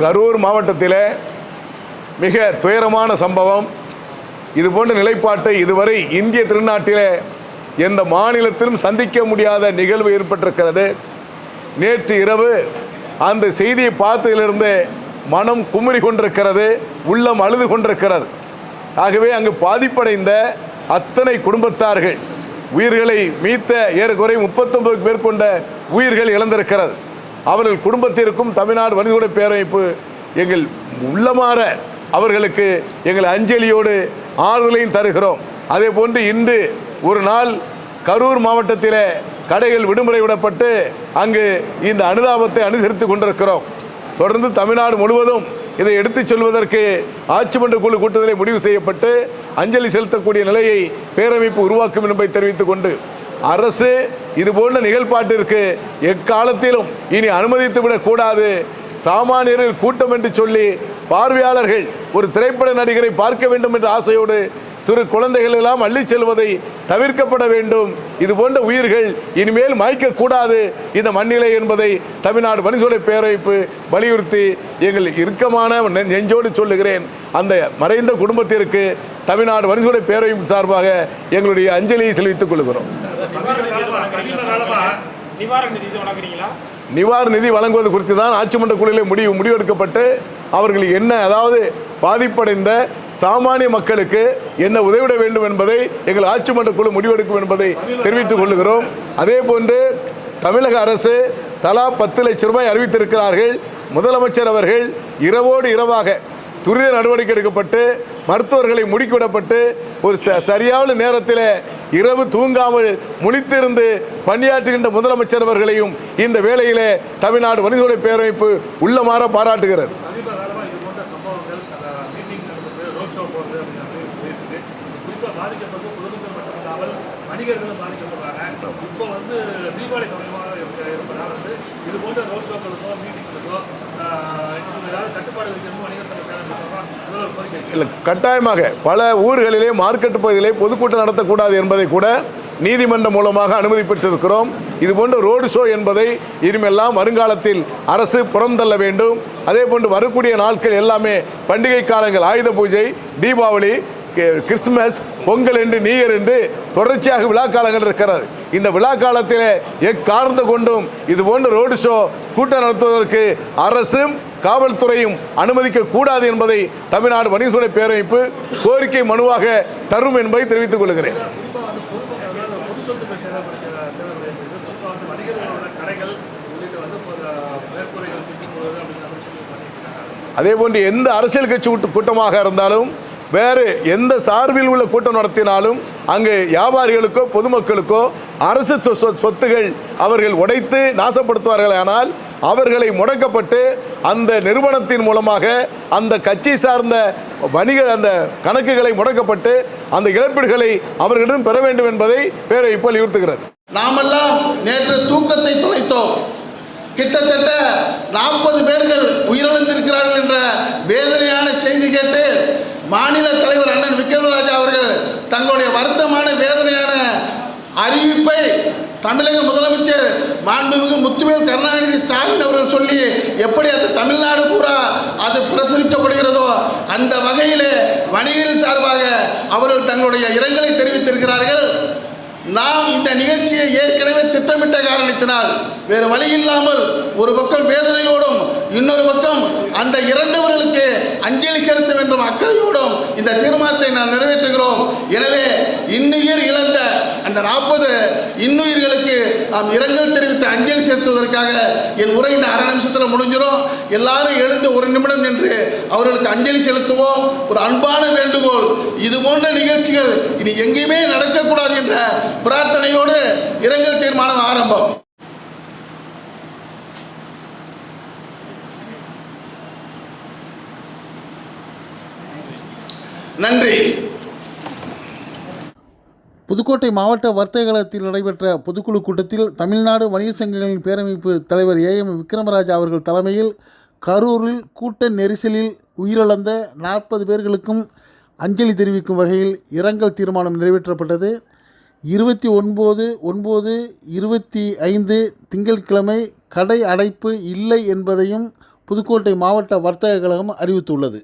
கரூர் மாவட்டத்தில் மிக துயரமான சம்பவம். இது போன்ற நிலைப்பாட்டை இதுவரை இந்திய திருநாட்டிலே எந்த மாநிலத்திலும் சந்திக்க முடியாத நிகழ்வு ஏற்பட்டிருக்கிறது. நேற்று இரவு அந்த செய்தியை பார்த்ததிலிருந்து மனம் குமுறி கொண்டிருக்கிறது உள்ளம் அழுது கொண்டிருக்கிறது. ஆகவே அங்கு பாதிப்படைந்த அத்தனை குடும்பத்தார்கள் உயிர்களை மீத்த ஏறக்குறை முப்பத்தொன்பது பேர் கொண்ட உயிர்கள் இழந்திருக்கிறது. அவர்கள் குடும்பத்திற்கும் தமிழ்நாடு மனிதகுல பேரமைப்பு எங்கள் உள்ளமாற அவர்களுக்கு எங்கள் அஞ்சலியோடு ஆறுதலையும் தருகிறோம். அதே போன்று இன்று ஒரு நாள் கரூர் மாவட்டத்திலே கடைகள் விடுமுறை விடப்பட்டு அங்கு இந்த அனுதாபத்தை அனுசரித்து கொண்டிருக்கிறோம். தொடர்ந்து தமிழ்நாடு முழுவதும் இதை எடுத்துச் சொல்வதற்கு ஆட்சி மன்ற குழு கூட்டத்திலே முடிவு செய்யப்பட்டு அஞ்சலி செலுத்தக்கூடிய நிலையை பேரமைப்பு உருவாக்கும் என்பதை தெரிவித்துக் கொண்டு அரசு இது போன்ற நிகழ்பாட்டிற்கு எக்காலத்திலும் இனி அனுமதித்துவிடக் கூடாது சாமானியர்கள் கூட்டம் என்று சொல்லி பார்வையாளர்கள் ஒரு திரைப்பட நடிகரை பார்க்க வேண்டும் என்ற ஆசையோடு சிறு குழந்தைகள் எல்லாம் அள்ளிச் செல்வதை தவிர்க்கப்பட வேண்டும். இது போன்ற உயிர்கள் இனிமேல் மாய்க்க இந்த மண்ணிலை என்பதை தமிழ்நாடு மனிதோட பேரமைப்பு வலியுறுத்தி எங்கள் இறுக்கமான நெ- நெஞ்சோடு சொல்லுகிறேன். அந்த மறைந்த குடும்பத்திற்கு தமிழ்நாடு மனிதோட பேரமைப்பு சார்பாக எங்களுடைய அஞ்சலியை செலுத்திக் கொள்கிறோம். நிவாரண நிதி வழங்குவது குறித்து தான் ஆட்சி மன்ற குழுவிலே முடிவு முடிவெடுக்கப்பட்டு அவர்கள் என்ன அதாவது பாதிப்படைந்த சாமானிய மக்களுக்கு என்ன உதவிட வேண்டும் என்பதை எங்கள் ஆட்சி மன்ற குழு முடிவெடுக்கும் என்பதை தெரிவித்துக் கொள்கிறோம் அதே போன்று தமிழக அரசு தலா பத்து லட்சம் ரூபாய் அறிவித்திருக்கிறார்கள். முதலமைச்சர் அவர்கள் இரவோடு இரவாக துரித நடவடிக்கை எடுக்கப்பட்டு மருத்துவர்களை முடுக்கிவிடப்பட்டு ஒரு சரியான நேரத்தில் இரவு தூங்காமல் முழித்திருந்து பணியாற்றுகின்ற முதலமைச்சர் அவர்களையும் இந்த வேளையிலே தமிழ்நாடு மனிதநேய பேரமைப்பு உள்ளமாற பாராட்டுகிறது. இது போன்ற ரோட் வணிகர்களும் பாதிக்கப்படுறாங்க இப்போ வந்து தீபாவளி சமயமாக இருப்பதால் வந்து இது போன்ற ரோட் ஷோக்களுக்கோ மீட்டிங்களுக்கோ ஏதாவது கட்டுப்பாடு இருக்கிறது இல்லை கட்டாயமாக பல ஊர்களிலே மார்க்கெட் பகுதியிலே பொதுக்கூட்டம் நடத்தக்கூடாது என்பதை கூட நீதிமன்றம் மூலமாக அனுமதி பெற்றிருக்கிறோம். இது போன்ற ரோடு ஷோ என்பதை இனிமெல்லாம் வருங்காலத்தில் அரசு புறந்தள்ள வேண்டும். அதே போன்று வரக்கூடிய நாட்கள் எல்லாமே பண்டிகை காலங்கள் ஆயுத பூஜை தீபாவளி கிறிஸ்துமஸ் பொங்கல் என்று நியூ என்று தொடர்ச்சியாக விழா காலங்கள் இருக்கிறது. இந்த விழா காலத்தில் எக்காரணத்தை கொண்டும் இது போன்ற ரோடு ஷோ கூட்டம் நடத்துவதற்கு அரசும் காவல்துறையும் அனுமதிக்க கூடாது என்பதை தமிழ்நாடு வணிகசுரை பேரமைப்பு கோரிக்கை மனுவாக தரும் என்பதை தெரிவித்துக் கொள்கிறேன். அதே போன்று எந்த அரசியல் கட்சி கூட்டமாக இருந்தாலும் வேறு எந்த சார்பில் உள்ள கூட்டம் நடத்தினாலும் அங்கு வியாபாரிகளுக்கோ பொதுமக்களுக்கோ அரசு சொ- சொ- சொத்துகள் அவர்கள் உடைத்து நாசப்படுத்துவார்கள் ஆனால் அவர்களை முடக்கப்பட்டு அந்த நிறுவனத்தின் மூலமாக அந்த கட்சி சார்ந்த வணிக அந்த கணக்குகளை முடக்கப்பட்டு அந்த இழப்பீடுகளை அவர்களிடம் பெற வேண்டும் என்பதை பேரை இப்போ வலியுறுத்துகிறது. நாமெல்லாம் நேற்று தூக்கத்தை தொலைத்தோம் கிட்டத்தட்ட நாற்பது பேர்கள் உயிரிழந்திருக்கிறார்கள் என்ற வேதனையான மாநில தலைவர் அண்ணன் விக்ரமராஜா அவர்கள் தங்களுடைய வருத்தமான வேதனையான அறிவிப்பை தமிழக முதலமைச்சர் மாண்புமிகு முத்துவேல் கருணாநிதி ஸ்டாலின் அவர்கள் சொல்லி எப்படி அது தமிழ்நாடு பூரா அது பிரசுரிக்கப்படுகிறதோ அந்த வகையிலே வணிகர்கள் சார்பாக அவர்கள் தங்களுடைய இரங்கலை தெரிவித்திருக்கிறார்கள். நாம் இந்த நிகழ்ச்சியை ஏற்கனவே திட்டமிட்ட காரணத்தினால் வேறு வழி இல்லாமல் ஒரு பக்கம் வேதனையோடும் இன்னொரு பக்கம் அந்த இறந்தவர்களுக்கு அஞ்சலி செலுத்த வேண்டும் அக்கறையோடும் இந்த தீர்மானத்தை நாம் நிறைவேற்றுகிறோம். எனவே இன்னுயிர் இழந்த அந்த நாற்பது இன்னுயிர்களுக்கு நாம் இரங்கல் தெரிவித்து அஞ்சலி செலுத்துவதற்காக என் உரை இந்த அரை நிமிஷத்தில் முடிஞ்சிடும் எல்லாரும் எழுந்து ஒரு நிமிடம் நின்று அவர்களுக்கு அஞ்சலி செலுத்துவோம். ஒரு அன்பான வேண்டுகோள் போன்ற நிகழ்ச்சிகள் இனி எங்கேயுமே நடக்கக்கூடாது என்ற பிரார்த்தனையோடு இரங்கல் தீர்மானம் ஆரம்பம். நன்றி. புதுக்கோட்டை மாவட்ட வர்த்தகத்தில் நடைபெற்ற பொதுக்குழு கூட்டத்தில் தமிழ்நாடு வணிக சங்கங்களின் பேரமைப்பு தலைவர் ஏ எம் விக்ரமராஜா அவர்கள் தலைமையில் கரூரில் கூட்ட நெரிசலில் உயிரிழந்த நாற்பது பேர்களுக்கும் அஞ்சலி தெரிவிக்கும் வகையில் இரங்கல் தீர்மானம் நிறைவேற்றப்பட்டது. இருபத்தி ஒன்பது ஒன்பது இருபத்தி ஐந்து திங்கட்கிழமை கடை அடைப்பு இல்லை என்பதையும் புதுக்கோட்டை மாவட்ட வர்த்தக கழகம் அறிவித்துள்ளது.